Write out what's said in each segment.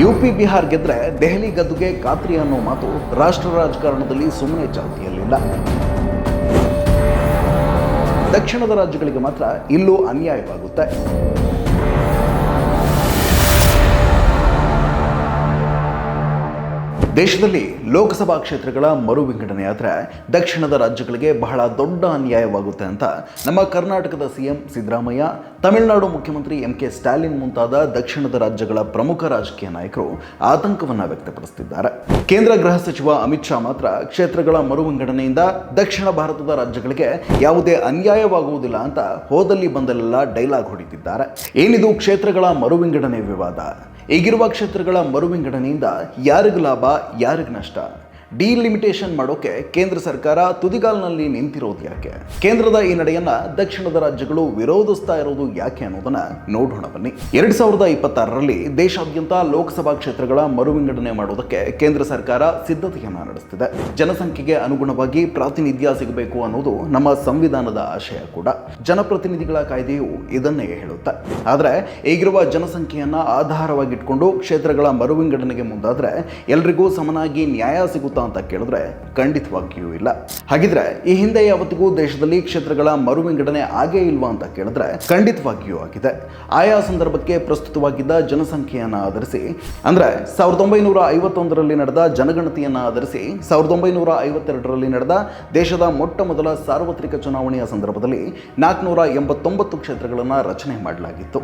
UP Bihar ಗೆದ್ರೆ ದೆಹಲಿ ಗದ್ದುಗೆ ಖಾತ್ರಿ ಅನ್ನೋ ಮಾತು ರಾಷ್ಟ್ರ ರಾಜಕಾರಣದಲ್ಲಿ ಸುಮ್ಮನೆ ಚಾಲ್ತಿಯಲ್ಲಿಲ್ಲ. ದಕ್ಷಿಣದ ರಾಜ್ಯಗಳಿಗೆ ಮಾತ್ರ ಇಲ್ಲೂ ಅನ್ಯಾಯವಾಗುತ್ತೆ. ದೇಶದಲ್ಲಿ ಲೋಕಸಭಾ ಕ್ಷೇತ್ರಗಳ ಮರು ವಿಂಗಡಣೆ ಆದರೆ ದಕ್ಷಿಣದ ರಾಜ್ಯಗಳಿಗೆ ಬಹಳ ದೊಡ್ಡ ಅನ್ಯಾಯವಾಗುತ್ತೆ ಅಂತ ನಮ್ಮ ಕರ್ನಾಟಕದ ಸಿಎಂ ಸಿದ್ದರಾಮಯ್ಯ, ತಮಿಳುನಾಡು ಮುಖ್ಯಮಂತ್ರಿ ಎಂ ಕೆ ಸ್ಟಾಲಿನ್ ಮುಂತಾದ ದಕ್ಷಿಣದ ರಾಜ್ಯಗಳ ಪ್ರಮುಖ ರಾಜಕೀಯ ನಾಯಕರು ಆತಂಕವನ್ನು ವ್ಯಕ್ತಪಡಿಸುತ್ತಿದ್ದಾರೆ ಕೇಂದ್ರ ಗೃಹ ಸಚಿವ ಅಮಿತ್ ಶಾ ಮಾತ್ರ ಕ್ಷೇತ್ರಗಳ ಮರು ವಿಂಗಡಣೆಯಿಂದ ದಕ್ಷಿಣ ಭಾರತದ ರಾಜ್ಯಗಳಿಗೆ ಯಾವುದೇ ಅನ್ಯಾಯವಾಗುವುದಿಲ್ಲ ಅಂತ ಹೋದಲ್ಲಿ ಬಂದಲ್ಲೆಲ್ಲ ಡೈಲಾಗ್ ಹೊಡಿತಿದ್ದಾರೆ. ಏನಿದು ಕ್ಷೇತ್ರಗಳ ಮರು ವಿಂಗಡಣೆ ವಿವಾದ? ಈಗಿರುವ ಕ್ಷೇತ್ರಗಳ ಮರುವಿಂಗಡಣೆಯಿಂದ ಯಾರಿಗೂ ಲಾಭ ಯಾರಿಗೂ ನಷ್ಟ? ಡಿಲಿಮಿಟೇಷನ್ ಮಾಡೋಕೆ ಕೇಂದ್ರ ಸರ್ಕಾರ ತುದಿಗಾಲ್ನಲ್ಲಿ ನಿಂತಿರೋದು ಯಾಕೆ? ಕೇಂದ್ರದ ಈ ನಡೆಯನ್ನ ದಕ್ಷಿಣದ ರಾಜ್ಯಗಳು ವಿರೋಧಿಸ್ತಾ ಇರೋದು ಯಾಕೆ ಅನ್ನೋದನ್ನ ನೋಡೋಣ ಬನ್ನಿ. ಎರಡ್ ಸಾವಿರದ ಇಪ್ಪತ್ತಾರರಲ್ಲಿ ದೇಶಾದ್ಯಂತ ಲೋಕಸಭಾ ಕ್ಷೇತ್ರಗಳ ಮರು ವಿಂಗಡಣೆ ಮಾಡೋದಕ್ಕೆ ಕೇಂದ್ರ ಸರ್ಕಾರ ಸಿದ್ಧತೆಯನ್ನ ನಡೆಸುತ್ತಿದೆ ಜನಸಂಖ್ಯೆಗೆ ಅನುಗುಣವಾಗಿ ಪ್ರಾತಿನಿಧ್ಯ ಸಿಗಬೇಕು ಅನ್ನೋದು ನಮ್ಮ ಸಂವಿಧಾನದ ಆಶಯ ಕೂಡ. ಜನಪ್ರತಿನಿಧಿಗಳ ಕಾಯ್ದೆಯು ಇದನ್ನೇ ಹೇಳುತ್ತೆ. ಆದರೆ ಈಗಿರುವ ಜನಸಂಖ್ಯೆಯನ್ನ ಆಧಾರವಾಗಿಟ್ಕೊಂಡು ಕ್ಷೇತ್ರಗಳ ಮರು ವಿಂಗಡಣೆಗೆ ಮುಂದಾದ್ರೆ ಎಲ್ರಿಗೂ ಸಮನಾಗಿ ನ್ಯಾಯ ಸಿಗುತ್ತಾ ಅಂತ ಕೇಳಿದ್ರೆ ಖಂಡಿತವಾಗಿಯೂ ಇಲ್ಲ. ಹಾಗಿದ್ರೆ ಈ ಹಿಂದೆ ಯಾವತ್ತಿಗೂ ದೇಶದಲ್ಲಿ ಕ್ಷೇತ್ರಗಳ ಮರು ವಿಂಗಡಣೆ ಆಗೇ ಇಲ್ವಾ ಅಂತ ಕೇಳಿದ್ರೆ ಖಂಡಿತವಾಗಿಯೂ ಆಗಿದೆ. ಆಯಾ ಸಂದರ್ಭಕ್ಕೆ ಪ್ರಸ್ತುತವಾಗಿದ್ದ ಜನಸಂಖ್ಯೆಯನ್ನ ಆಧರಿಸಿ, ಅಂದ್ರೆ ಸಾವಿರದ ಒಂಬೈನೂರ ಐವತ್ತೊಂದರಲ್ಲಿ ನಡೆದ ಜನಗಣತಿಯನ್ನ ಆಧರಿಸಿ, ಸಾವಿರದ ಒಂಬೈನೂರ ಐವತ್ತೆರಡರಲ್ಲಿ ನಡೆದ ದೇಶದ ಮೊಟ್ಟ ಮೊದಲ ಸಾರ್ವತ್ರಿಕ ಚುನಾವಣೆಯ ಸಂದರ್ಭದಲ್ಲಿ ನಾಲ್ಕುನೂರ ಎಂಬತ್ತೊಂಬತ್ತು ಕ್ಷೇತ್ರಗಳನ್ನು ರಚನೆ ಮಾಡಲಾಗಿತ್ತು.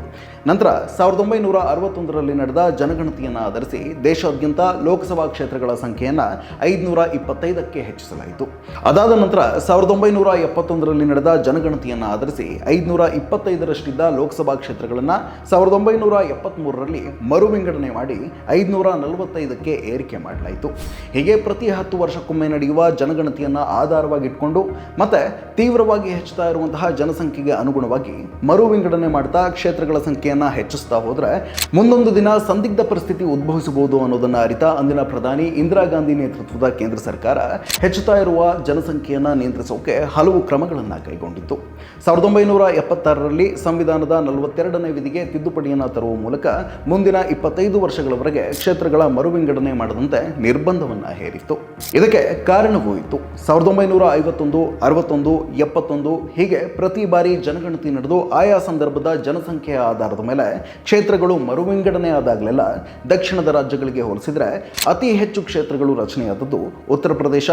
ನಂತರ ಸಾವಿರದ ಒಂಬೈನೂರ ಅರವತ್ತೊಂದರಲ್ಲಿ ನಡೆದ ಜನಗಣತಿಯನ್ನು ಆಧರಿಸಿ ದೇಶಾದ್ಯಂತ ಲೋಕಸಭಾ ಕ್ಷೇತ್ರಗಳ ಸಂಖ್ಯೆಯನ್ನು ಐದುನೂರ ಇಪ್ಪತ್ತೈದಕ್ಕೆ ಹೆಚ್ಚಿಸಲಾಯಿತು. ಅದಾದ ನಂತರ ಸಾವಿರದ ಒಂಬೈನೂರ ಎಪ್ಪತ್ತೊಂದರಲ್ಲಿ ನಡೆದ ಜನಗಣತಿಯನ್ನು ಆಧರಿಸಿ ಐದುನೂರ ಇಪ್ಪತ್ತೈದರಷ್ಟಿದ್ದ ಲೋಕಸಭಾ ಕ್ಷೇತ್ರಗಳನ್ನು ಸಾವಿರದ ಒಂಬೈನೂರ ಎಪ್ಪತ್ತ್ಮೂರರಲ್ಲಿ ಮರು ವಿಂಗಡಣೆ ಮಾಡಿ ಐದುನೂರ ನಲವತ್ತೈದಕ್ಕೆ ಏರಿಕೆ ಮಾಡಲಾಯಿತು. ಹೀಗೆ ಪ್ರತಿ ಹತ್ತು ವರ್ಷಕ್ಕೊಮ್ಮೆ ನಡೆಯುವ ಜನಗಣತಿಯನ್ನು ಆಧಾರವಾಗಿಟ್ಕೊಂಡು, ಮತ್ತೆ ತೀವ್ರವಾಗಿ ಹೆಚ್ಚುತ್ತಾ ಇರುವಂತಹ ಜನಸಂಖ್ಯೆಗೆ ಅನುಗುಣವಾಗಿ ಮರು ವಿಂಗಡಣೆ ಮಾಡ್ತಾ ಕ್ಷೇತ್ರಗಳ ಸಂಖ್ಯೆಯನ್ನು ಹೆಚ್ಚಿಸ್ತಾ ಹೋದರೆ ಮುಂದೊಂದು ದಿನ ಸಂದಿಗ್ಧ ಪರಿಸ್ಥಿತಿ ಉದ್ಭವಿಸಬಹುದು ಅನ್ನೋದನ್ನು ಅರಿತ ಅಂದಿನ ಪ್ರಧಾನಿ ಇಂದಿರಾ ಗಾಂಧಿ ನೇತೃತ್ವದ ಕೇಂದ್ರ ಸರ್ಕಾರ ಹೆಚ್ಚುತ್ತಾ ಇರುವ ಜನಸಂಖ್ಯೆಯನ್ನು ನಿಯಂತ್ರಿಸೋಕೆ ಹಲವು ಕ್ರಮಗಳನ್ನು ಕೈಗೊಂಡಿತ್ತು. ಸಾವಿರದ ಒಂಬೈನೂರ ಎಪ್ಪತ್ತಾರರಲ್ಲಿ ಸಂವಿಧಾನದ ನಲವತ್ತೆರಡನೇ ವಿಧಿಗೆ ತಿದ್ದುಪಡಿಯನ್ನು ತರುವ ಮೂಲಕ ಮುಂದಿನ ಇಪ್ಪತ್ತೈದು ವರ್ಷಗಳವರೆಗೆ ಕ್ಷೇತ್ರಗಳ ಮರು ವಿಂಗಡಣೆ ಮಾಡದಂತೆ ನಿರ್ಬಂಧವನ್ನು ಹೇರಿತ್ತು. ಇದಕ್ಕೆ ಕಾರಣವೂ ಇತ್ತು. ಸಾವಿರದ ಒಂಬೈನೂರ ಐವತ್ತೊಂದು, ಅರವತ್ತೊಂದು, ಎಪ್ಪತ್ತೊಂದು ಹೀಗೆ ಪ್ರತಿ ಬಾರಿ ಜನಗಣತಿ ನಡೆದು ಆಯಾ ಸಂದರ್ಭದ ಜನಸಂಖ್ಯೆಯ ಆಧಾರದ ಮೇಲೆ ಕ್ಷೇತ್ರಗಳು ಮರು ವಿಂಗಡಣೆ ಆದಾಗಲೆಲ್ಲ ದಕ್ಷಿಣದ ರಾಜ್ಯಗಳಿಗೆ ಹೋಲಿಸಿದರೆ ಅತಿ ಹೆಚ್ಚು ಕ್ಷೇತ್ರಗಳು ರಚನೆಯಾದದ್ದು ಉತ್ತರ ಪ್ರದೇಶ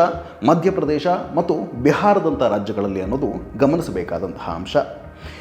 ಮಧ್ಯಪ್ರದೇಶ ಮತ್ತು ಬಿಹಾರದಂಥ ರಾಜ್ಯಗಳಲ್ಲಿ ಅನ್ನೋದು ಗಮನಿಸಬೇಕಾದಂತಹ ಅಂಶ.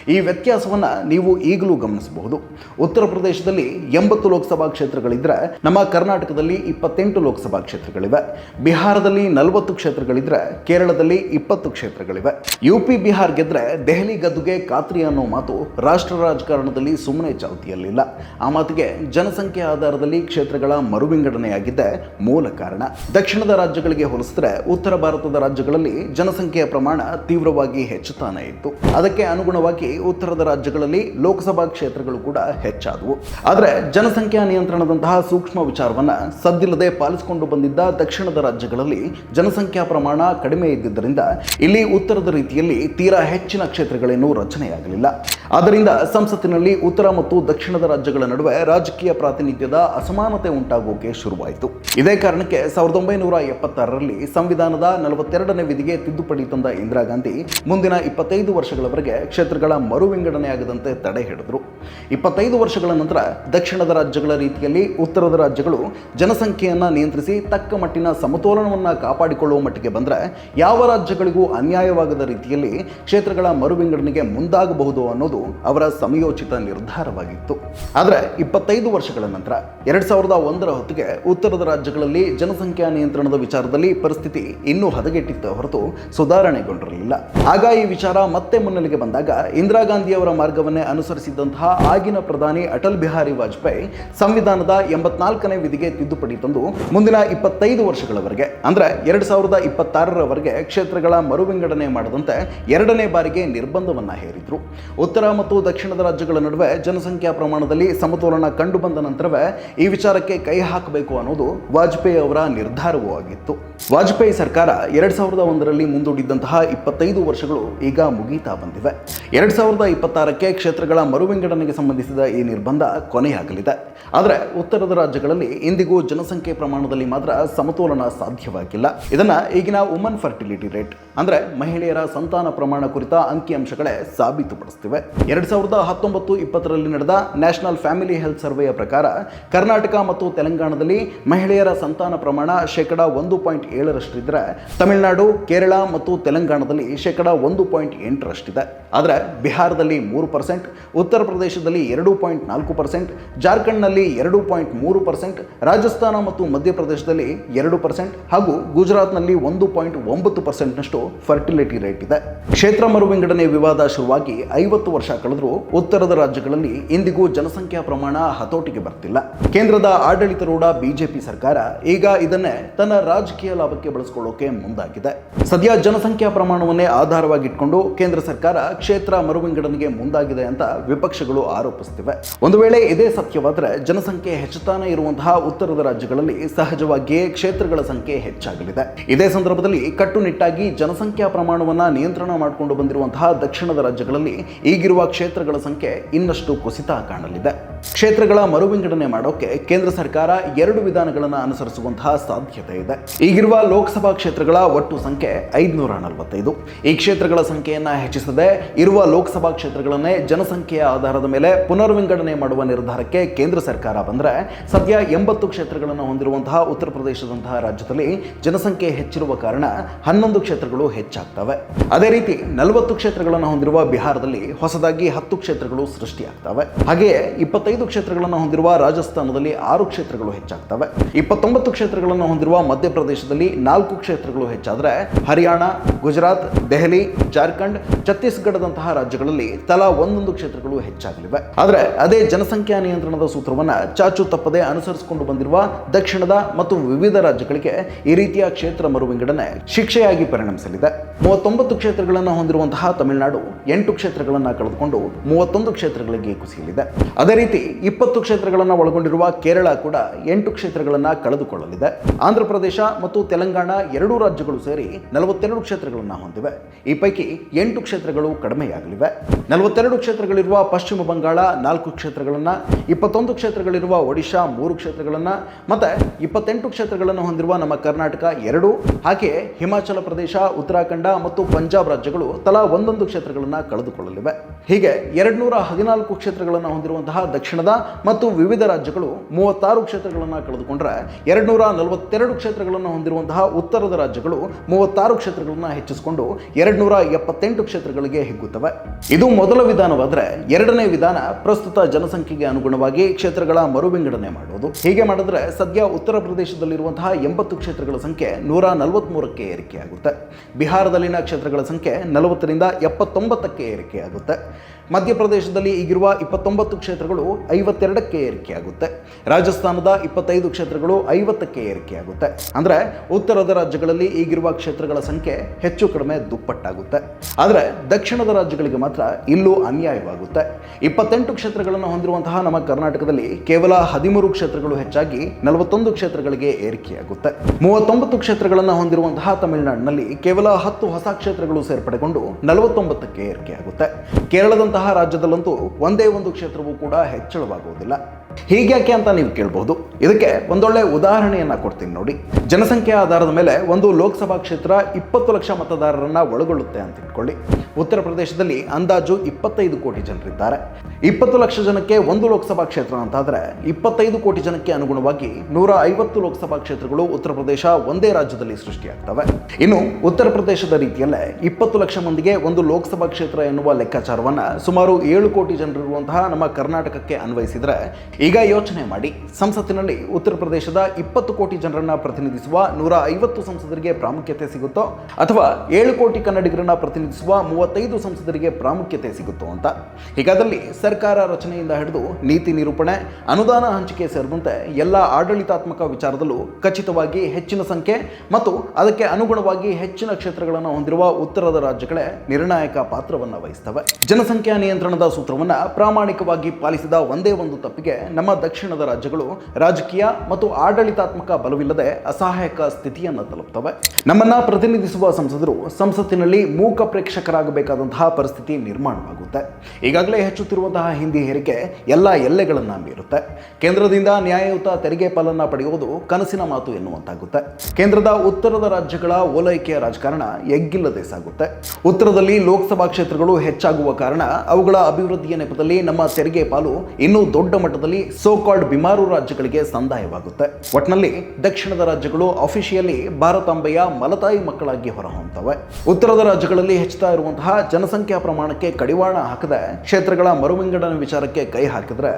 ಈ ವ್ಯತ್ಯಾಸವನ್ನು ನೀವು ಈಗಲೂ ಗಮನಿಸಬಹುದು. ಉತ್ತರ ಪ್ರದೇಶದಲ್ಲಿ ಎಂಬತ್ತು ಲೋಕಸಭಾ ಕ್ಷೇತ್ರಗಳಿದ್ದರೆ ನಮ್ಮ ಕರ್ನಾಟಕದಲ್ಲಿ ಇಪ್ಪತ್ತೆಂಟು ಲೋಕಸಭಾ ಕ್ಷೇತ್ರಗಳಿವೆ. ಬಿಹಾರದಲ್ಲಿ ನಲವತ್ತು ಕ್ಷೇತ್ರಗಳಿದ್ದರೆ ಕೇರಳದಲ್ಲಿ ಇಪ್ಪತ್ತು ಕ್ಷೇತ್ರಗಳಿವೆ. ಯು ಪಿ ಬಿಹಾರ್ ಗೆದ್ದರೆ ದೆಹಲಿ ಗದ್ದುಗೆ ಖಾತ್ರಿ ಅನ್ನೋ ಮಾತು ರಾಷ್ಟ್ರ ರಾಜಕಾರಣದಲ್ಲಿ ಸುಮ್ಮನೆ ಚಾಲ್ತಿಯಲ್ಲಿಲ್ಲ. ಆ ಮಾತಿಗೆ ಜನಸಂಖ್ಯೆ ಆಧಾರದಲ್ಲಿ ಕ್ಷೇತ್ರಗಳ ಮರು ವಿಂಗಡಣೆಯಾಗಿದ್ದೇ ಮೂಲ ಕಾರಣ. ದಕ್ಷಿಣದ ರಾಜ್ಯಗಳಿಗೆ ಹೋಲಿಸಿದ್ರೆ ಉತ್ತರ ಭಾರತದ ರಾಜ್ಯಗಳಲ್ಲಿ ಜನಸಂಖ್ಯೆಯ ಪ್ರಮಾಣ ತೀವ್ರವಾಗಿ ಹೆಚ್ಚುತ್ತಾನೆ ಇತ್ತು. ಅದಕ್ಕೆ ಅನುಗುಣವಾಗಿ ಉತ್ತರದ ರಾಜ್ಯಗಳಲ್ಲಿ ಲೋಕಸಭಾ ಕ್ಷೇತ್ರಗಳು ಕೂಡ ಹೆಚ್ಚಾದವು. ಆದರೆ ಜನಸಂಖ್ಯಾ ನಿಯಂತ್ರಣದಂತಹ ಸೂಕ್ಷ್ಮ ವಿಚಾರವನ್ನ ಸದ್ದಿಲ್ಲದೆ ಪಾಲಿಸಿಕೊಂಡು ಬಂದಿದ್ದ ದಕ್ಷಿಣದ ರಾಜ್ಯಗಳಲ್ಲಿ ಜನಸಂಖ್ಯಾ ಪ್ರಮಾಣ ಕಡಿಮೆ ಇದ್ದಿದ್ದರಿಂದ ಇಲ್ಲಿ ಉತ್ತರದ ರೀತಿಯಲ್ಲಿ ತೀರಾ ಹೆಚ್ಚಿನ ಕ್ಷೇತ್ರಗಳೇನೂ ರಚನೆಯಾಗಲಿಲ್ಲ. ಆದ್ದರಿಂದ ಸಂಸತ್ತಿನಲ್ಲಿ ಉತ್ತರ ಮತ್ತು ದಕ್ಷಿಣದ ರಾಜ್ಯಗಳ ನಡುವೆ ರಾಜಕೀಯ ಪ್ರಾತಿನಿಧ್ಯದ ಅಸಮಾನತೆ ಉಂಟಾಗೋಕೆ ಶುರುವಾಯಿತು. ಇದೇ ಕಾರಣಕ್ಕೆ ಸಾವಿರದ ಒಂಬೈನೂರ ಎಪ್ಪತ್ತಾರರಲ್ಲಿ ಸಂವಿಧಾನದ ನಲವತ್ತೆರಡನೇ ವಿಧಿಗೆ ತಿದ್ದುಪಡಿ ತಂದ ಇಂದಿರಾ ಗಾಂಧಿ ಮುಂದಿನ ಇಪ್ಪತ್ತೈದು ವರ್ಷಗಳವರೆಗೆ ಕ್ಷೇತ್ರಗಳ ಮರು ವಿಂಗಡಣೆಯಾಗದಂತೆ ತಡೆ ಹಿಡಿದರು. ಇಪ್ಪತ್ತೈದು ವರ್ಷಗಳ ನಂತರ ದಕ್ಷಿಣದ ರಾಜ್ಯಗಳ ರೀತಿಯಲ್ಲಿ ಉತ್ತರದ ರಾಜ್ಯಗಳು ಜನಸಂಖ್ಯೆಯನ್ನು ನಿಯಂತ್ರಿಸಿ ತಕ್ಕ ಮಟ್ಟಿನ ಸಮತೋಲನವನ್ನು ಕಾಪಾಡಿಕೊಳ್ಳುವ ಮಟ್ಟಿಗೆ ಬಂದರೆ ಯಾವ ರಾಜ್ಯಗಳಿಗೂ ಅನ್ಯಾಯವಾಗದ ರೀತಿಯಲ್ಲಿ ಕ್ಷೇತ್ರಗಳ ಮರು ವಿಂಗಡಣೆಗೆ ಮುಂದಾಗಬಹುದು ಅನ್ನೋದು ಅವರ ಸಮಯೋಚಿತ ನಿರ್ಧಾರವಾಗಿತ್ತು. ಆದರೆ ಇಪ್ಪತ್ತೈದು ವರ್ಷಗಳ ನಂತರ ಎರಡ್ ಸಾವಿರದ ಒಂದರ ಹೊತ್ತಿಗೆ ಉತ್ತರದ ರಾಜ್ಯಗಳಲ್ಲಿ ಜನಸಂಖ್ಯಾ ನಿಯಂತ್ರಣದ ವಿಚಾರದಲ್ಲಿ ಪರಿಸ್ಥಿತಿ ಇನ್ನೂ ಹದಗೆಟ್ಟಿತ್ತು ಹೊರತು ಸುಧಾರಣೆಗೊಂಡಿರಲಿಲ್ಲ. ಆಗ ಈ ವಿಚಾರ ಮತ್ತೆ ಮುನ್ನೆಲೆಗೆ ಬಂದಾಗ ಇಂದಿರಾ ಗಾಂಧಿ ಅವರ ಮಾರ್ಗವನ್ನೇ ಅನುಸರಿಸಿದ್ದಂತಹ ಆಗಿನ ಪ್ರಧಾನಿ ಅಟಲ್ ಬಿಹಾರಿ ವಾಜಪೇಯಿ ಸಂವಿಧಾನದ ಎಂಬತ್ನಾಲ್ಕನೇ ವಿಧಿಗೆ ತಿದ್ದುಪಡಿ ತಂದು ಮುಂದಿನ ಇಪ್ಪತ್ತೈದು ವರ್ಷಗಳವರೆಗೆ, ಅಂದರೆ ಎರಡು ಸಾವಿರದ ಇಪ್ಪತ್ತಾರರವರೆಗೆ ಕ್ಷೇತ್ರಗಳ ಮರು ವಿಂಗಡಣೆ ಮಾಡದಂತೆ ಎರಡನೇ ಬಾರಿಗೆ ನಿರ್ಬಂಧವನ್ನು ಹೇರಿದ್ರು. ಉತ್ತರ ಮತ್ತು ದಕ್ಷಿಣದ ರಾಜ್ಯಗಳ ನಡುವೆ ಜನಸಂಖ್ಯಾ ಪ್ರಮಾಣದಲ್ಲಿ ಸಮತೋಲನ ಕಂಡು ಬಂದ ನಂತರವೇ ಈ ವಿಚಾರಕ್ಕೆ ಕೈ ಹಾಕಬೇಕು ಅನ್ನೋದು ವಾಜಪೇಯಿ ಅವರ ನಿರ್ಧಾರವೂ ಆಗಿತ್ತು. ವಾಜಪೇಯಿ ಸರ್ಕಾರ ಎರಡು ಸಾವಿರದ ಒಂದರಲ್ಲಿ ಮುಂದೂಡಿದ್ದಂತಹ ಇಪ್ಪತ್ತೈದು ವರ್ಷಗಳು ಈಗ ಮುಗೀತಾ ಬಂದಿವೆ. ಎರಡ್ ಸಾವಿರದ ಇಪ್ಪತ್ತಾರಕ್ಕೆ ಕ್ಷೇತ್ರಗಳ ಮರುವಿಂಗಡಣೆಗೆ ಸಂಬಂಧಿಸಿದ ಈ ನಿರ್ಬಂಧ ಕೊನೆಯಾಗಲಿದೆ. ಆದರೆ ಉತ್ತರದ ರಾಜ್ಯಗಳಲ್ಲಿ ಇಂದಿಗೂ ಜನಸಂಖ್ಯೆ ಪ್ರಮಾಣದಲ್ಲಿ ಮಾತ್ರ ಸಮತೋಲನ ಸಾಧ್ಯವಾಗಿಲ್ಲ. ಇದನ್ನ ಈಗಿನ ವುಮನ್ ಫರ್ಟಿಲಿಟಿ ರೇಟ್ ಅಂದ್ರೆ ಮಹಿಳೆಯರ ಸಂತಾನ ಪ್ರಮಾಣ ಕುರಿತ ಅಂಕಿಅಂಶಗಳೇ ಸಾಬೀತುಪಡಿಸ್ತಿವೆ. ಎರಡು ಸಾವಿರದ ಹತ್ತೊಂಬತ್ತು ಇಪ್ಪತ್ತರಲ್ಲಿ ನಡೆದ ನ್ಯಾಷನಲ್ ಫ್ಯಾಮಿಲಿ ಹೆಲ್ತ್ ಸರ್ವೆಯ ಪ್ರಕಾರ ಕರ್ನಾಟಕ ಮತ್ತು ತೆಲಂಗಾಣದಲ್ಲಿ ಮಹಿಳೆಯರ ಸಂತಾನ ಪ್ರಮಾಣ ಶೇಕಡ ಒಂದು ಪಾಯಿಂಟ್ ಏಳರಷ್ಟಿದ್ರೆ ತಮಿಳುನಾಡು, ಕೇರಳ ಮತ್ತು ತೆಲಂಗಾಣದಲ್ಲಿ ಶೇಕಡ ಒಂದು ಪಾಯಿಂಟ್ ಎಂಟರಷ್ಟಿದೆ. ಆದರೆ ಬಿಹಾರದಲ್ಲಿ ಮೂರು ಪರ್ಸೆಂಟ್, ಉತ್ತರ ಪ್ರದೇಶದಲ್ಲಿ ಎರಡು ಪಾಯಿಂಟ್ ನಾಲ್ಕು ಪರ್ಸೆಂಟ್, ಜಾರ್ಖಂಡ್ನಲ್ಲಿ ಎರಡು ಪಾಯಿಂಟ್ ಮೂರು ಪರ್ಸೆಂಟ್, ರಾಜಸ್ಥಾನ ಮತ್ತು ಮಧ್ಯಪ್ರದೇಶದಲ್ಲಿ ಎರಡು ಪರ್ಸೆಂಟ್ ಹಾಗೂ ಗುಜರಾತ್ನಲ್ಲಿ ಒಂದು ಪಾಯಿಂಟ್ ಒಂಬತ್ತು ಪರ್ಸೆಂಟ್ನಷ್ಟು ಫರ್ಟಿಲಿಟಿ ರೇಟ್ ಇದೆ. ಕ್ಷೇತ್ರ ಮರುವಿಂಗಡಣೆ ವಿವಾದ ಶುರುವಾಗಿ ಐವತ್ತು ವರ್ಷ ಕಳೆದರೂ ಉತ್ತರದ ರಾಜ್ಯಗಳಲ್ಲಿ ಇಂದಿಗೂ ಜನಸಂಖ್ಯಾ ಪ್ರಮಾಣ ಹತೋಟಿಗೆ ಬರ್ತಿಲ್ಲ. ಕೇಂದ್ರದ ಆಡಳಿತಾರೂಢ ಬಿಜೆಪಿ ಸರ್ಕಾರ ಈಗ ಇದನ್ನೇ ತನ್ನ ರಾಜಕೀಯ ಲಾಭಕ್ಕೆ ಬಳಸಿಕೊಳ್ಳೋಕೆ ಮುಂದಾಗಿದೆ. ಸದ್ಯ ಜನಸಂಖ್ಯಾ ಪ್ರಮಾಣವನ್ನೇ ಆಧಾರವಾಗಿಟ್ಕೊಂಡು ಕೇಂದ್ರ ಸರ್ಕಾರ ಕ್ಷೇತ್ರ ಮರುವಿಂಗಡಣೆಗೆ ಮುಂದಾಗಿದೆ ಅಂತ ವಿಪಕ್ಷಗಳು ಆರೋಪಿಸುತ್ತಿವೆ ಒಂದು ವೇಳೆ ಇದೇ ಸತ್ಯವಾದರೆ ಜನಸಂಖ್ಯೆ ಹೆಚ್ಚುತ್ತಾನೆ ಇರುವಂತಹ ಉತ್ತರದ ರಾಜ್ಯಗಳಲ್ಲಿ ಸಹಜವಾಗಿಯೇ ಕ್ಷೇತ್ರಗಳ ಸಂಖ್ಯೆ ಹೆಚ್ಚಾಗಲಿದೆ. ಇದೇ ಸಂದರ್ಭದಲ್ಲಿ ಕಟ್ಟುನಿಟ್ಟಾಗಿ ಜನಸಂಖ್ಯಾ ಪ್ರಮಾಣವನ್ನ ನಿಯಂತ್ರಣ ಮಾಡಿಕೊಂಡು ಬಂದಿರುವಂತಹ ದಕ್ಷಿಣದ ರಾಜ್ಯಗಳಲ್ಲಿ ಈಗಿರುವ ಕ್ಷೇತ್ರಗಳ ಸಂಖ್ಯೆ ಇನ್ನಷ್ಟು ಕುಸಿತ ಕಾಣಲಿದೆ. ಕ್ಷೇತ್ರಗಳ ಮರುವಿಂಗಡಣೆ ಮಾಡೋಕೆ ಕೇಂದ್ರ ಸರ್ಕಾರ ಎರಡು ವಿಧಾನಗಳನ್ನು ಅನುಸರಿಸುವಂತಹ ಸಾಧ್ಯತೆ ಇದೆ. ಈಗಿರುವ ಲೋಕಸಭಾ ಕ್ಷೇತ್ರಗಳ ಒಟ್ಟು ಸಂಖ್ಯೆ ಐದುನೂರ ನಲವತ್ತೈದು. ಈ ಕ್ಷೇತ್ರಗಳ ಸಂಖ್ಯೆಯನ್ನ ಹೆಚ್ಚಿಸದೆ ಇರುವ ಲೋಕಸಭಾ ಕ್ಷೇತ್ರಗಳನ್ನೇ ಜನಸಂಖ್ಯೆಯ ಆಧಾರದ ಮೇಲೆ ಪುನರ್ವಿಂಗಡಣೆ ಮಾಡುವ ನಿರ್ಧಾರಕ್ಕೆ ಕೇಂದ್ರ ಸರ್ಕಾರ ಬಂದರೆ ಸದ್ಯ ಎಂಬತ್ತು ಕ್ಷೇತ್ರಗಳನ್ನು ಹೊಂದಿರುವಂತಹ ಉತ್ತರ ಪ್ರದೇಶದಂತಹ ರಾಜ್ಯದಲ್ಲಿ ಜನಸಂಖ್ಯೆ ಹೆಚ್ಚಿರುವ ಕಾರಣ ಹನ್ನೊಂದು ಕ್ಷೇತ್ರಗಳು ಹೆಚ್ಚಾಗ್ತವೆ. ಅದೇ ರೀತಿ ನಲವತ್ತು ಕ್ಷೇತ್ರಗಳನ್ನು ಹೊಂದಿರುವ ಬಿಹಾರದಲ್ಲಿ ಹೊಸದಾಗಿ ಹತ್ತು ಕ್ಷೇತ್ರಗಳು ಸೃಷ್ಟಿಯಾಗ್ತವೆ. ಹಾಗೆಯೇ ಇಪ್ಪತ್ತೈದು ಕ್ಷೇತ್ರಗಳನ್ನು ಹೊಂದಿರುವ ರಾಜಸ್ಥಾನದಲ್ಲಿ ಆರು ಕ್ಷೇತ್ರಗಳು ಹೆಚ್ಚಾಗ್ತವೆ. ಇಪ್ಪತ್ತೊಂಬತ್ತು ಕ್ಷೇತ್ರಗಳನ್ನು ಹೊಂದಿರುವ ಮಧ್ಯಪ್ರದೇಶದಲ್ಲಿ ನಾಲ್ಕು ಕ್ಷೇತ್ರಗಳು ಹೆಚ್ಚಾದರೆ ಹರಿಯಾಣ, ಗುಜರಾತ್, ದೆಹಲಿ, ಜಾರ್ಖಂಡ್, ಛತ್ತೀಸ್ಗಢದಂತಹ ರಾಜ್ಯಗಳಲ್ಲಿ ತಲಾ ಒಂದೊಂದು ಕ್ಷೇತ್ರಗಳು ಹೆಚ್ಚಾಗಲಿವೆ. ಆದರೆ ಅದೇ ಜನಸಂಖ್ಯಾ ನಿಯಂತ್ರಣದ ಸೂತ್ರವನ್ನ ಚಾಚು ತಪ್ಪದೆ ಅನುಸರಿಸಿಕೊಂಡು ಬಂದಿರುವ ದಕ್ಷಿಣದ ಮತ್ತು ವಿವಿಧ ರಾಜ್ಯಗಳಿಗೆ ಈ ರೀತಿಯ ಕ್ಷೇತ್ರ ಮರುವಿಂಗಡಣೆ ಶಿಕ್ಷೆಯಾಗಿ ಪರಿಣಮಿಸಲಿದೆ. ಮೂವತ್ತೊಂಬತ್ತು ಕ್ಷೇತ್ರಗಳನ್ನು ಹೊಂದಿರುವಂತಹ ತಮಿಳುನಾಡು ಎಂಟು ಕ್ಷೇತ್ರಗಳನ್ನು ಕಳೆದುಕೊಂಡು ಮೂವತ್ತೊಂದು ಕ್ಷೇತ್ರಗಳಿಗೆ ಕುಸಿಯಲಿದೆ. ಅದೇ ರೀತಿ ಇಪ್ಪತ್ತು ಕ್ಷೇತ್ರಗಳನ್ನು ಒಳಗೊಂಡಿರುವ ಕೇರಳ ಕೂಡ ಎಂಟು ಕ್ಷೇತ್ರಗಳನ್ನು ಕಳೆದುಕೊಳ್ಳಲಿದೆ. ಆಂಧ್ರಪ್ರದೇಶ ಮತ್ತು ತೆಲಂಗಾಣ ಎರಡೂ ರಾಜ್ಯಗಳು ಸೇರಿ ನಲವತ್ತೆರಡು ಕ್ಷೇತ್ರಗಳನ್ನು ಹೊಂದಿವೆ. ಈ ಪೈಕಿ ಎಂಟು ಕ್ಷೇತ್ರಗಳು ಕಡಿಮೆಯಾಗಲಿವೆ ನಲವತ್ತೆರಡು ಕ್ಷೇತ್ರಗಳಿರುವ ಪಶ್ಚಿಮ ಬಂಗಾಳ, ನಾಲ್ಕು ಕ್ಷೇತ್ರಗಳನ್ನು, ಇಪ್ಪತ್ತೊಂದು ಕ್ಷೇತ್ರಗಳಿರುವ ಒಡಿಶಾ, ಮೂರು ಕ್ಷೇತ್ರಗಳನ್ನು, ಮತ್ತು ಇಪ್ಪತ್ತೆಂಟು ಕ್ಷೇತ್ರಗಳನ್ನು ಹೊಂದಿರುವ ನಮ್ಮ ಕರ್ನಾಟಕ ಎರಡು, ಹಾಗೆ ಹಿಮಾಚಲ ಪ್ರದೇಶ, ಉತ್ತರಾಖಂಡ ಮತ್ತು ಪಂಜಾಬ್ ರಾಜ್ಯಗಳು ತಲಾ ಒಂದೊಂದು ಕ್ಷೇತ್ರಗಳನ್ನು ಕಳೆದುಕೊಳ್ಳಲಿವೆ. ಹೀಗೆ ಎರಡ್ನೂರ ಹದಿನಾಲ್ಕು ಕ್ಷೇತ್ರಗಳನ್ನು ಹೊಂದಿರುವಂತಹ ದಕ್ಷಿಣದ ಮತ್ತು ವಿವಿಧ ರಾಜ್ಯಗಳು ಮೂವತ್ತಾರು ಕ್ಷೇತ್ರಗಳನ್ನು ಕಳೆದುಕೊಂಡ್ರೆ ಎರಡ್ನೂರ ನಲವತ್ತೆರಡು ಕ್ಷೇತ್ರಗಳನ್ನು ಹೊಂದಿರುವಂತಹ ಉತ್ತರದ ರಾಜ್ಯಗಳು ಮೂವತ್ತಾರು ಕ್ಷೇತ್ರಗಳನ್ನು ಹೆಚ್ಚಿಸಿಕೊಂಡು ಎರಡ್ನೂರ ಎಪ್ಪತ್ತೆಂಟು ಕ್ಷೇತ್ರಗಳಿಗೆ ಹಿಗ್ಗುತ್ತವೆ. ಇದು ಮೊದಲ ವಿಧಾನವಾದರೆ ಎರಡನೇ ವಿಧಾನ ಪ್ರಸ್ತುತ ಜನಸಂಖ್ಯೆಗೆ ಅನುಗುಣವಾಗಿ ಕ್ಷೇತ್ರಗಳ ಮರುವಿಂಗಡಣೆ ಮಾಡುವುದು ಹೀಗೆ ಮಾಡಿದ್ರೆ ಸದ್ಯ ಉತ್ತರ ಪ್ರದೇಶದಲ್ಲಿರುವಂತಹ ಎಂಬತ್ತು ಕ್ಷೇತ್ರಗಳ ಸಂಖ್ಯೆ ನೂರ ನಲವತ್ಮೂರಕ್ಕೆ ಏರಿಕೆಯಾಗುತ್ತೆ. ಬಿಹಾರದಲ್ಲಿನ ಕ್ಷೇತ್ರಗಳ ಸಂಖ್ಯೆ ನಲವತ್ತರಿಂದ ಎಪ್ಪತ್ತೊಂಬತ್ತಕ್ಕೆ ಏರಿಕೆಯಾಗುತ್ತೆ. ಮಧ್ಯಪ್ರದೇಶದಲ್ಲಿ ಈಗಿರುವ ಇಪ್ಪತ್ತೊಂಬತ್ತು ಕ್ಷೇತ್ರಗಳು ಐವತ್ತೆರಡಕ್ಕೆ ಏರಿಕೆಯಾಗುತ್ತೆ. ರಾಜಸ್ಥಾನದ ಇಪ್ಪತ್ತೈದು ಕ್ಷೇತ್ರಗಳು ಐವತ್ತಕ್ಕೆ ಏರಿಕೆಯಾಗುತ್ತೆ. ಅಂದರೆ ಉತ್ತರದ ರಾಜ್ಯಗಳಲ್ಲಿ ಈಗಿರುವ ಕ್ಷೇತ್ರಗಳ ಸಂಖ್ಯೆ ಹೆಚ್ಚು ಕಡಿಮೆ ದುಪ್ಪಟ್ಟಾಗುತ್ತೆ. ಆದರೆ ದಕ್ಷಿಣದ ರಾಜ್ಯಗಳಿಗೆ ಮಾತ್ರ ಇಲ್ಲೂ ಅನ್ಯಾಯವಾಗುತ್ತೆ. ಇಪ್ಪತ್ತೆಂಟು ಕ್ಷೇತ್ರಗಳನ್ನು ಹೊಂದಿರುವಂತಹ ನಮ್ಮ ಕರ್ನಾಟಕದಲ್ಲಿ ಕೇವಲ ಹದಿಮೂರು ಕ್ಷೇತ್ರಗಳು ಹೆಚ್ಚಾಗಿ ನಲವತ್ತೊಂದು ಕ್ಷೇತ್ರಗಳಿಗೆ ಏರಿಕೆಯಾಗುತ್ತೆ. ಮೂವತ್ತೊಂಬತ್ತು ಕ್ಷೇತ್ರಗಳನ್ನು ಹೊಂದಿರುವಂತಹ ತಮಿಳುನಾಡಿನಲ್ಲಿ ಕೇವಲ ಹತ್ತು ಹೊಸ ಕ್ಷೇತ್ರಗಳು ಸೇರ್ಪಡೆಗೊಂಡು ನಲವತ್ತೊಂಬತ್ತಕ್ಕೆ ಏರಿಕೆಯಾಗುತ್ತೆ. ಕೇರಳದಂತಹ ರಾಜ್ಯದಲ್ಲಂತೂ ಒಂದೇ ಒಂದು ಕ್ಷೇತ್ರವೂ ಕೂಡ ಹೆಚ್ಚಳವಾಗುವುದಿಲ್ಲ. ಹೀಗ್ಯಾಕೆ ಅಂತ ನೀವು ಕೇಳಬಹುದು ಇದಕ್ಕೆ ಒಂದೊಳ್ಳೆ ಉದಾಹರಣೆಯನ್ನ ಕೊಡ್ತೀನಿ ನೋಡಿ. ಜನಸಂಖ್ಯೆ ಆಧಾರದ ಮೇಲೆ ಒಂದು ಲೋಕಸಭಾ ಕ್ಷೇತ್ರ ಇಪ್ಪತ್ತು ಲಕ್ಷ ಮತದಾರರನ್ನ ಒಳಗೊಳ್ಳುತ್ತೆ ಅಂತ ಇಟ್ಕೊಳ್ಳಿ ಉತ್ತರ ಪ್ರದೇಶದಲ್ಲಿ ಅಂದಾಜು ಇಪ್ಪತ್ತೈದು ಕೋಟಿ ಜನರಿದ್ದಾರೆ. ಇಪ್ಪತ್ತು ಲಕ್ಷ ಜನಕ್ಕೆ ಒಂದು ಲೋಕಸಭಾ ಕ್ಷೇತ್ರ ಅಂತಾದರೆ ಇಪ್ಪತ್ತೈದು ಕೋಟಿ ಜನಕ್ಕೆ ಅನುಗುಣವಾಗಿ ನೂರ ಐವತ್ತು ಲೋಕಸಭಾ ಕ್ಷೇತ್ರಗಳು ಉತ್ತರ ಪ್ರದೇಶ ಒಂದೇ ರಾಜ್ಯದಲ್ಲಿ ಸೃಷ್ಟಿಯಾಗ್ತವೆ. ಇನ್ನು ಉತ್ತರ ಪ್ರದೇಶದ ರೀತಿಯಲ್ಲೇ ಇಪ್ಪತ್ತು ಲಕ್ಷ ಮಂದಿಗೆ ಒಂದು ಲೋಕಸಭಾ ಕ್ಷೇತ್ರ ಎನ್ನುವ ಲೆಕ್ಕಾಚಾರವನ್ನ ಸುಮಾರು ಏಳು ಕೋಟಿ ಜನರಿರುವಂತಹ ನಮ್ಮ ಕರ್ನಾಟಕಕ್ಕೆ ಅನ್ವಯಿಸಿದರೆ ಈಗ ಯೋಚನೆ ಮಾಡಿ. ಸಂಸತ್ತಿನಲ್ಲಿ ಉತ್ತರ ಪ್ರದೇಶದ ಇಪ್ಪತ್ತು ಕೋಟಿ ಜನರನ್ನ ಪ್ರತಿನಿಧಿಸುವ ನೂರ ಐವತ್ತು ಸಂಸದರಿಗೆ ಪ್ರಾಮುಖ್ಯತೆ ಸಿಗುತ್ತೋ ಅಥವಾ ಏಳು ಕೋಟಿ ಕನ್ನಡಿಗರನ್ನ ಪ್ರತಿನಿಧಿಸುವ ಮೂವತ್ತೈದು ಸಂಸದರಿಗೆ ಪ್ರಾಮುಖ್ಯತೆ ಸಿಗುತ್ತೋ ಅಂತ. ಹೀಗಾದಲ್ಲಿ ಸರ್ಕಾರ ರಚನೆಯಿಂದ ಹಿಡಿದು ನೀತಿ ನಿರೂಪಣೆ, ಅನುದಾನ ಹಂಚಿಕೆ ಸೇರಿದಂತೆ ಎಲ್ಲ ಆಡಳಿತಾತ್ಮಕ ವಿಚಾರದಲ್ಲೂ ಖಚಿತವಾಗಿ ಹೆಚ್ಚಿನ ಸಂಖ್ಯೆ ಮತ್ತು ಅದಕ್ಕೆ ಅನುಗುಣವಾಗಿ ಹೆಚ್ಚಿನ ಕ್ಷೇತ್ರಗಳನ್ನು ಹೊಂದಿರುವ ಉತ್ತರದ ರಾಜ್ಯಗಳೇ ನಿರ್ಣಾಯಕ ಪಾತ್ರವನ್ನು ವಹಿಸ್ತವೆ. ಜನಸಂಖ್ಯಾ ನಿಯಂತ್ರಣದ ಸೂತ್ರವನ್ನು ಪ್ರಾಮಾಣಿಕವಾಗಿ ಪಾಲಿಸಿದ ಒಂದೇ ಒಂದು ತಪ್ಪಿಗೆ ನಮ್ಮ ದಕ್ಷಿಣದ ರಾಜ್ಯಗಳು ರಾಜಕೀಯ ಮತ್ತು ಆಡಳಿತಾತ್ಮಕ ಬಲವಿಲ್ಲದೆ ಅಸಹಾಯಕ ಸ್ಥಿತಿಯನ್ನು ತಲುಪ್ತವೆ. ನಮ್ಮನ್ನ ಪ್ರತಿನಿಧಿಸುವ ಸಂಸದರು ಸಂಸತ್ತಿನಲ್ಲಿ ಮೂಕ ಪ್ರೇಕ್ಷಕರಾಗಬೇಕಾದಂತಹ ಪರಿಸ್ಥಿತಿ ನಿರ್ಮಾಣವಾಗುತ್ತೆ. ಈಗಾಗಲೇ ಹೆಚ್ಚುತ್ತಿರುವಂತಹ ಹಿಂದಿ ಹೇರಿಕೆ ಎಲ್ಲ ಎಲ್ಲೆಗಳನ್ನು ಮೀರುತ್ತೆ. ಕೇಂದ್ರದಿಂದ ನ್ಯಾಯಯುತ ತೆರಿಗೆ ಪಾಲನ್ನ ಪಡೆಯುವುದು ಕನಸಿನ ಮಾತು ಎನ್ನುವಂತಾಗುತ್ತೆ. ಕೇಂದ್ರದ ಉತ್ತರದ ರಾಜ್ಯಗಳ ಓಲೈಕೆಯ ರಾಜಕಾರಣ ಎಗ್ಗಿಲ್ಲದೆ ಸಾಗುತ್ತೆ. ಉತ್ತರದಲ್ಲಿ ಲೋಕಸಭಾ ಕ್ಷೇತ್ರಗಳು ಹೆಚ್ಚಾಗುವ ಕಾರಣ ಅವುಗಳ ಅಭಿವೃದ್ಧಿಯ ನೆಪದಲ್ಲಿ ನಮ್ಮ ತೆರಿಗೆ ಪಾಲು ಇನ್ನೂ ದೊಡ್ಡ ಮಟ್ಟದಲ್ಲಿ ಸೋಕಾಲ್ಡ್ ಬಿಮಾರು ರಾಜ್ಯಗಳಿಗೆ ಸಂದಾಯವಾಗುತ್ತೆ. ಒಟ್ನಲ್ಲಿ ದಕ್ಷಿಣದ ರಾಜ್ಯಗಳು ಅಫಿಷಿಯಲಿ ಭಾರತಾಂಬೆಯ ಮಲತಾಯಿ ಮಕ್ಕಳಾಗಿ ಹೊರಹೊಮ್ಮುತ್ತವೆ. ಉತ್ತರದ ರಾಜ್ಯಗಳಲ್ಲಿ ಹೆಚ್ಚುತ್ತಾ ಇರುವಂತಹ ಜನಸಂಖ್ಯಾ ಪ್ರಮಾಣಕ್ಕೆ ಕಡಿವಾಣ ಹಾಕದೆ ಕ್ಷೇತ್ರಗಳ ಮರುವಿಂಗಡಣೆ ವಿಚಾರಕ್ಕೆ ಕೈ ಹಾಕಿದ್ರೆ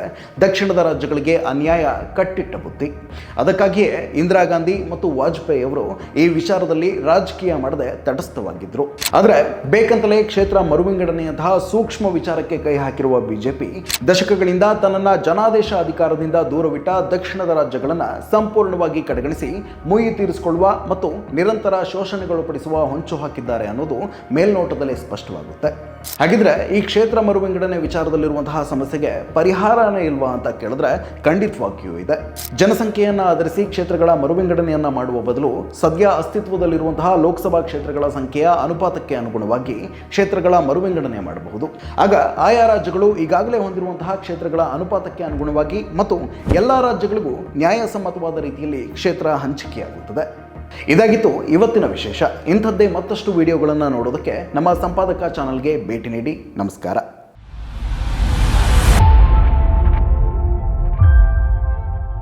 ದಕ್ಷಿಣದ ರಾಜ್ಯಗಳಿಗೆ ಅನ್ಯಾಯ ಕಟ್ಟಿಟ್ಟ ಬುದ್ಧಿ. ಅದಕ್ಕಾಗಿಯೇ ಇಂದಿರಾ ಗಾಂಧಿ ಮತ್ತು ವಾಜಪೇಯಿ ಅವರು ಈ ವಿಚಾರದಲ್ಲಿ ರಾಜಕೀಯ ಮಾಡದೆ ತಟಸ್ಥವಾಗಿದ್ರು. ಆದರೆ ಬೇಕಂತಲೇ ಕ್ಷೇತ್ರ ಮರುವಿಂಗಡಣೆಯಂತಹ ಸೂಕ್ಷ್ಮ ವಿಚಾರಕ್ಕೆ ಕೈ ಹಾಕಿರುವ ಬಿಜೆಪಿ ದಶಕಗಳಿಂದ ತನ್ನನ್ನ ಜನಾದೇಶ ಅಧಿಕಾರದಿಂದ ದೂರವಿಟ್ಟ ದಕ್ಷಿಣದ ರಾಜ್ಯಗಳನ್ನು ಸಂಪೂರ್ಣವಾಗಿ ಕಡೆಗಣಿಸಿ ಮುಯಿ ತೀರಿಸಿಕೊಳ್ಳುವ ಮತ್ತು ನಿರಂತರ ಶೋಷಣೆಗೊಳಪಡಿಸುವ ಹೊಂಚು ಹಾಕಿದ್ದಾರೆ ಅನ್ನೋದು ಮೇಲ್ನೋಟದಲ್ಲಿ ಸ್ಪಷ್ಟವಾಗುತ್ತೆ. ಹಾಗಿದ್ರೆ ಈ ಕ್ಷೇತ್ರ ಮರುವಿಂಗಡಣೆ ವಿಚಾರದಲ್ಲಿರುವಂತಹ ಸಮಸ್ಯೆಗೆ ಪರಿಹಾರನೇ ಇಲ್ವಾ ಅಂತ ಕೇಳಿದ್ರೆ ಖಂಡಿತವಾಗಿಯೂ ಇದೆ. ಜನಸಂಖ್ಯೆಯನ್ನು ಆಧರಿಸಿ ಕ್ಷೇತ್ರಗಳ ಮರುವಿಂಗಡಣೆಯನ್ನು ಮಾಡುವ ಬದಲು ಸದ್ಯ ಅಸ್ತಿತ್ವದಲ್ಲಿರುವಂತಹ ಲೋಕಸಭಾ ಕ್ಷೇತ್ರಗಳ ಸಂಖ್ಯೆಯ ಅನುಪಾತಕ್ಕೆ ಅನುಗುಣವಾಗಿ ಕ್ಷೇತ್ರಗಳ ಮರುವಿಂಗಡಣೆ ಮಾಡಬಹುದು. ಆಗ ಆಯಾ ರಾಜ್ಯಗಳು ಈಗಾಗಲೇ ಹೊಂದಿರುವಂತಹ ಕ್ಷೇತ್ರಗಳ ಅನುಪಾತಕ್ಕೆ ಅನುಗುಣವಾಗಿ ಮತ್ತು ಎಲ್ಲ ರಾಜ್ಯಗಳಿಗೂ ನ್ಯಾಯಸಮ್ಮತವಾದ ರೀತಿಯಲ್ಲಿ ಕ್ಷೇತ್ರ ಹಂಚಿಕೆಯಾಗುತ್ತದೆ. ಇದಾಗಿತ್ತು ಇವತ್ತಿನ ವಿಶೇಷ. ಇಂಥದ್ದೇ ಮತ್ತಷ್ಟು ವಿಡಿಯೋಗಳನ್ನು ನೋಡೋದಕ್ಕೆ ನಮ್ಮ ಸಂಪಾದಕ ಚಾನಲ್ಗೆ ಭೇಟಿ ನೀಡಿ. ನಮಸ್ಕಾರ.